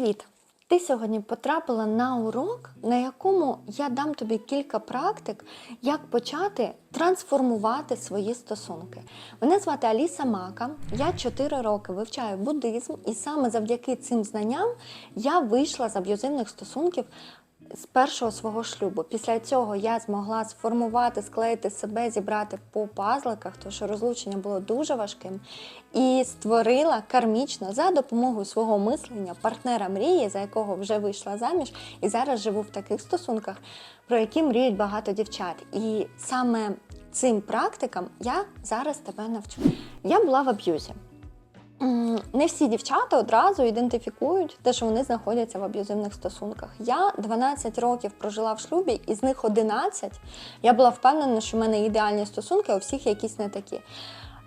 Привіт! Ти сьогодні потрапила на урок, на якому я дам тобі кілька практик, як почати трансформувати свої стосунки. Мене звати Аліса Мака. Я 4 роки вивчаю буддизм, і саме завдяки цим знанням я вийшла з аб'юзивних стосунків з першого свого шлюбу. Після цього я змогла сформувати, склеїти себе, зібрати по пазликах, тому що розлучення було дуже важким. І створила кармічно за допомогою свого мислення партнера мрії, за якого вже вийшла заміж, і зараз живу в таких стосунках, про які мріють багато дівчат. І саме цим практикам я зараз тебе навчу. Я була в аб'юзі. Не всі дівчата одразу ідентифікують те, що вони знаходяться в аб'юзивних стосунках. Я 12 років прожила в шлюбі, і з них 11 я була впевнена, що в мене ідеальні стосунки, а у всіх якісь не такі.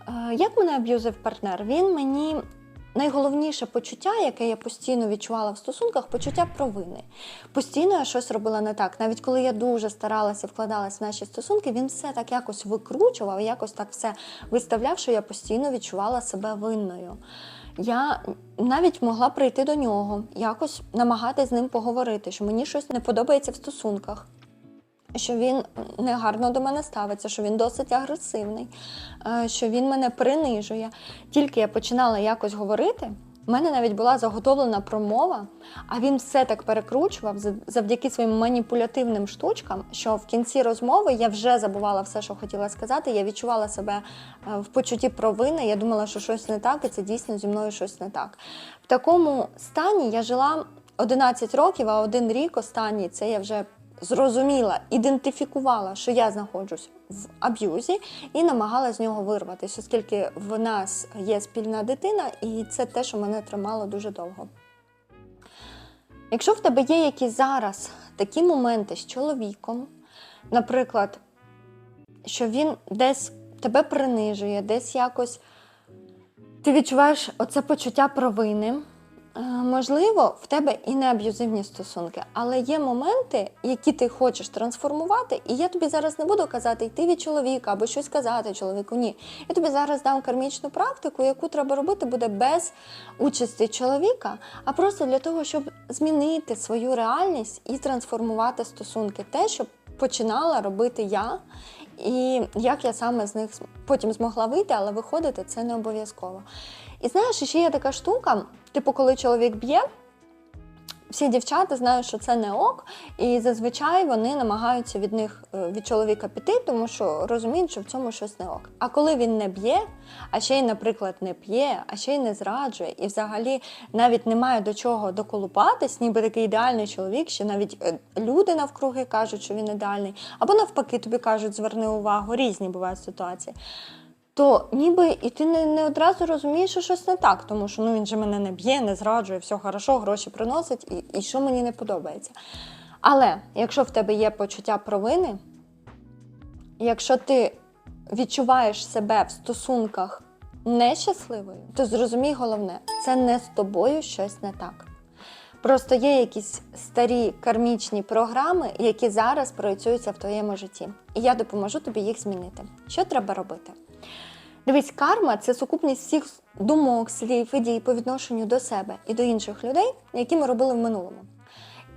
Е, Як мене аб'юзив партнер? Він мені найголовніше почуття, яке я постійно відчувала в стосунках, почуття провини. Постійно я щось робила не так. Навіть коли я дуже старалася, вкладалася в наші стосунки, він все так якось викручував, якось так все виставляв, що я постійно відчувала себе винною. Я навіть могла прийти до нього, якось намагатись з ним поговорити, що мені щось не подобається в стосунках що він негарно до мене ставиться, що він досить агресивний, е, що він мене принижує. Тільки я починала якось говорити. в мене навіть була заготовлена промова, а він все так перекручував завдяки своїм маніпулятивним штучкам, що в кінці розмови я вже забувала все, що хотіла сказати. Я відчувала себе е, в почутті провини. Я думала, що щось не так, і це дійсно зі мною щось не так. В такому стані я жила 11 років, а один рік останній це я вже зрозуміла, ідентифікувала, що я знаходжусь в аб'юзі, і намагалася з нього вирватися, оскільки в нас є спільна дитина, і це те, що мене тримало дуже довго. Якщо в тебе є якісь зараз такі моменти з чоловіком, наприклад, що він десь тебе принижує, десь якось ти відчуваєш оце почуття провини. Е, Можливо, в тебе і не аб'юзивні стосунки, але є моменти, які ти хочеш трансформувати, і я тобі зараз не буду казати йти від чоловіка або щось казати чоловіку. Ні. Я тобі зараз дам кармічну практику, яку треба робити буде без участі чоловіка, а просто для того, щоб змінити свою реальність і трансформувати стосунки. Те, що починала робити я, і як я саме з них потім змогла вийти, але виходити це не обов'язково. І знаєш, ще є така штука, типу, коли чоловік б'є, всі дівчата знають, що це не ок, і зазвичай вони намагаються від них е, від чоловіка піти, тому що розуміють, що в цьому щось не ок. А коли він не б'є, а ще й, наприклад, не п'є, а ще й не зраджує, і взагалі навіть не має до чого доколупатись, ніби такий ідеальний чоловік, що навіть е, люди навкруги кажуть, що він ідеальний, або навпаки, тобі кажуть, зверни увагу, різні бувають ситуації. То ніби і ти не, не одразу розумієш, що щось не так, тому що ну він же мене не б'є, не зраджує, все хорошо, гроші приносить, і, і що мені не подобається. Але якщо в тебе є почуття провини, якщо ти відчуваєш себе в стосунках нещасливою, то зрозумій головне, це не з тобою щось не так. Просто є якісь старі кармічні програми, які зараз проєцюються в твоєму житті. І я допоможу тобі їх змінити. Що треба робити? Дивись, карма це сукупність всіх думок, слів і дій по відношенню до себе і до інших людей, які ми робили в минулому.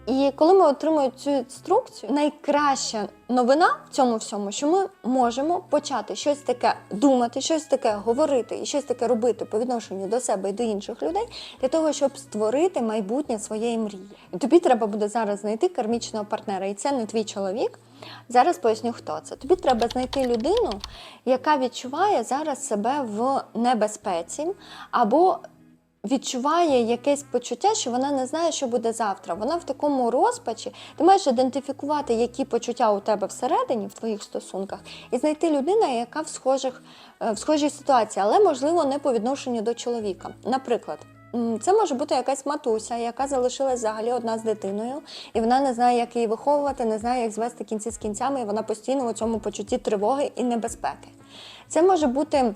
І коли ми отримуємо цю інструкцію, найкраща новина в цьому всьому, що ми можемо почати щось таке думати, щось таке говорити і щось таке робити по відношенню до себе і до інших людей для того, щоб створити майбутнє своєї мрії. І тобі треба буде зараз знайти кармічного партнера, і це не твій чоловік. Зараз поясню, хто це. Тобі треба знайти людину, яка відчуває зараз себе в небезпеці або відчуває якесь почуття, що вона не знає, що буде завтра. Вона в такому розпачі. Ти маєш ідентифікувати, які почуття у тебе всередині, в твоїх стосунках, і знайти людину, яка в схожих е, в схожій ситуації, але можливо не по відношенню до чоловіка. Наприклад. Це може бути якась матуся, яка залишилась взагалі одна з дитиною, і вона не знає, як її виховувати, не знає, як звести кінці з кінцями, і вона постійно у цьому почутті тривоги і небезпеки. Це може бути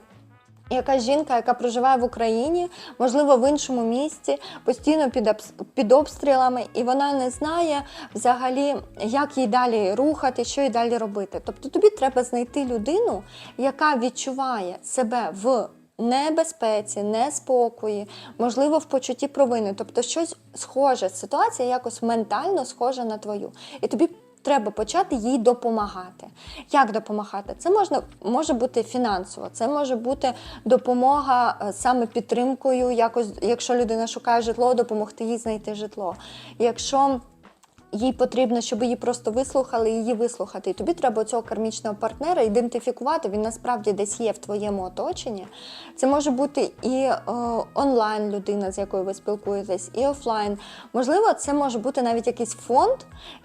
якась жінка, яка проживає в Україні, можливо, в іншому місті, постійно під, під обстрілами, і вона не знає взагалі, як їй далі рухати, що їй далі робити. Тобто тобі треба знайти людину, яка відчуває себе в небезпеці, неспокої, можливо, в почутті провини. Тобто щось схоже, ситуація якось ментально схожа на твою. І тобі треба почати їй допомагати. Як допомагати? Це можна може бути фінансово, це може бути допомога е, саме підтримкою, якось, якщо людина шукає житло, допомогти їй знайти житло. Якщо їй потрібно, щоб її просто вислухали, її вислухати. І тобі треба цього кармічного партнера ідентифікувати. Він насправді десь є в твоєму оточенні. Це може бути і о, онлайн людина, з якою ви спілкуєтесь, і офлайн. Можливо, це може бути навіть якийсь фонд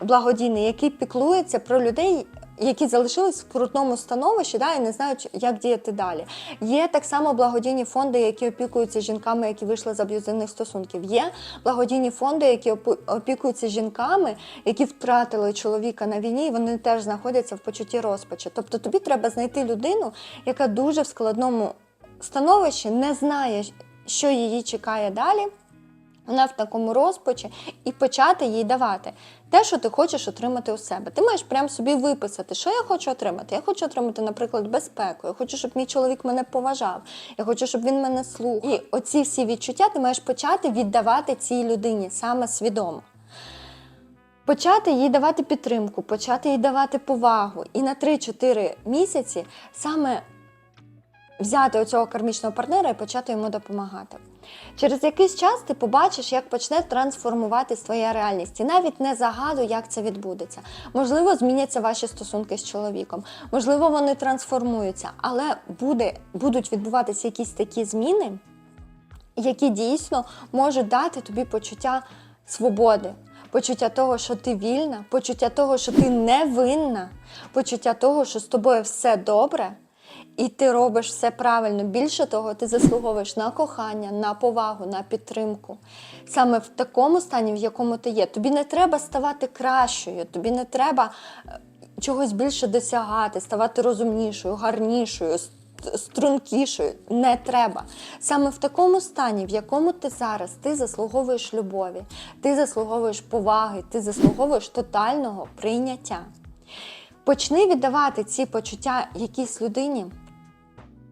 благодійний, який піклується про людей. Які залишились в крутному становищі, да, і не знають, як діяти далі. Є так само благодійні фонди, які опікуються жінками, які вийшли з аб'юзивних стосунків. Є благодійні фонди, які опікуються жінками, які втратили чоловіка на війні, і вони теж знаходяться в почутті розпачу. Тобто тобі треба знайти людину, яка дуже в складному становищі не знає, що її чекає далі. Вона в такому розпачі і почати їй давати те, що ти хочеш отримати у себе. Ти маєш прям собі виписати, що я хочу отримати. Я хочу отримати, наприклад, безпеку. Я хочу, щоб мій чоловік мене поважав. Я хочу, щоб він мене слухав. І оці всі відчуття ти маєш почати віддавати цій людині саме свідомо. Почати їй давати підтримку, почати їй давати повагу. І на 3-4 місяці саме взяти оцього кармічного партнера і почати йому допомагати. Через якийсь час ти побачиш, як почне трансформуватись твоя реальність. І навіть не загадуй, як це відбудеться. Можливо, зміняться ваші стосунки з чоловіком, можливо, вони трансформуються, але буде, будуть відбуватися якісь такі зміни, які дійсно можуть дати тобі почуття свободи, почуття того, що ти вільна, почуття того, що ти не винна, почуття того, що з тобою все добре. І ти робиш все правильно. Більше того, ти заслуговуєш на кохання, на повагу, на підтримку. Саме в такому стані, в якому ти є. Тобі не треба ставати кращою, тобі не треба е, чогось більше досягати, ставати розумнішою, гарнішою, стрункішою. Не треба. Саме в такому стані, в якому ти зараз, ти заслуговуєш любові, ти заслуговуєш поваги, ти заслуговуєш тотального прийняття. Почни віддавати ці почуття якійсь людині,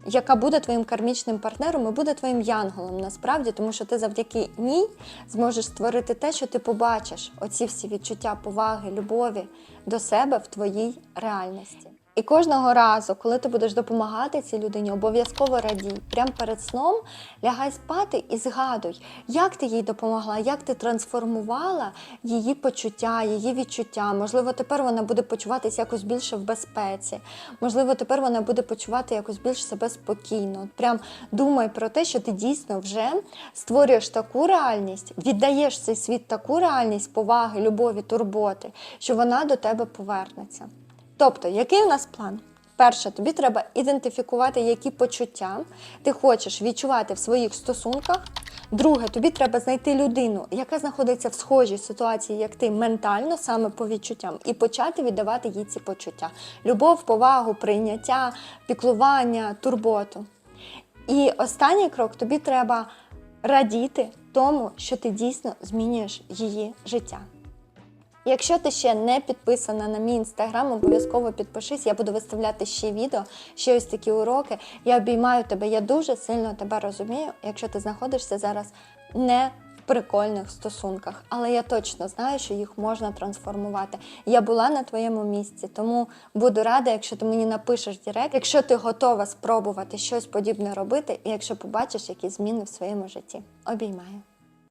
яка буде твоїм кармічним партнером і буде твоїм янголом насправді, тому що ти завдяки ній зможеш створити те, що ти побачиш, оці всі відчуття поваги, любові до себе в твоїй реальності. І кожного разу, коли ти будеш допомагати цій людині, обов'язково радій. Прямо перед сном лягай спати і згадуй, як ти їй допомогла, як ти трансформувала її почуття, її відчуття. Можливо, тепер вона буде почуватися якось більше в безпеці. Можливо, тепер вона буде почувати якось більш себе спокійно. Прям думай про те, що ти дійсно вже створюєш таку реальність, віддаєш цей світ таку реальність поваги, любові, турботи, що вона до тебе повернеться. Тобто, який у нас план? Перше, тобі треба ідентифікувати, які почуття ти хочеш відчувати в своїх стосунках. Друге, тобі треба знайти людину, яка знаходиться в схожій ситуації, як ти, ментально, саме по відчуттям, і почати віддавати їй ці почуття: любов, повагу, прийняття, піклування, турботу. І останній крок тобі треба радіти тому, що ти дійсно змінюєш її життя. Якщо ти ще не підписана на мій інстаграм, обов'язково підпишись. Я буду виставляти ще відео, ще ось такі уроки. Я обіймаю тебе, я дуже сильно тебе розумію, якщо ти знаходишся зараз не в прикольних стосунках. Але я точно знаю, що їх можна трансформувати. Я була на твоєму місці, тому буду рада, якщо ти мені напишеш директ, якщо ти готова спробувати щось подібне робити, і якщо побачиш якісь зміни в своєму житті. Обіймаю.